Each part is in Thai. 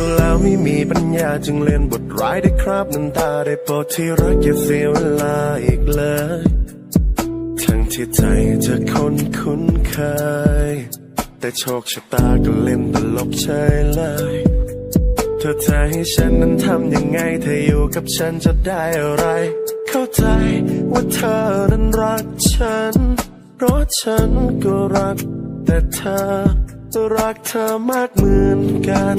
ดูแล้วไม่มีปัญญาจึงเล่นบทร้ายได้ครับน้ำตาได้โปรดที่รักอย่าเสียเวลาอีกเลย ทั้งที่ใจจะคนคุ้นเคย แต่โชคชะตาก็เล่นตลกเฉยเลยเธอจะให้ฉันนั้นทำยังไงเธออยู่กับฉันจะได้อะไร เข้าใจว่าเธอนั้นรักฉัน เพราะฉันก็รักแต่เธอรักเธอมากเหมือนกัน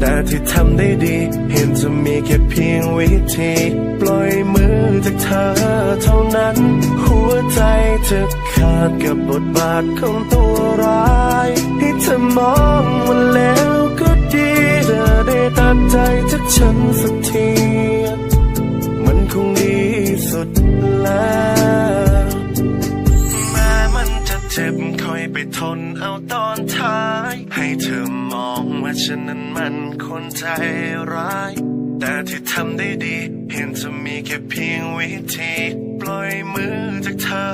แต่ที่ทำได้ดี เห็นจะมีแค่เพียงวิธี ปล่อยมือจากเธอเท่านั้น หัวใจเธอขาดกับบทบาทของตัวร้ายให้เธอมองว่าแล้วก็ดีเธอได้ตัดใจจากฉันสักทีมันคงดีสุดแล้วแม้มันจะเจ็บคอยไปทนเอาตอนท้าย ให้เธอมอง ว่าฉันนั้นมันคนใจร้าย แต่ที่ทำได้ดี เห็นจะมีแค่เพียงวิธี ปล่อยมือจากเธอ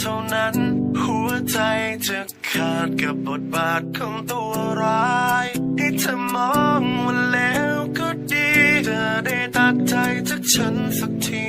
เท่านั้น หัวใจจะขาดกับบทบาทของตัวร้ายให้เธอมองว่าแล้วก็ดีเธอได้ตัดใจจากฉันสักที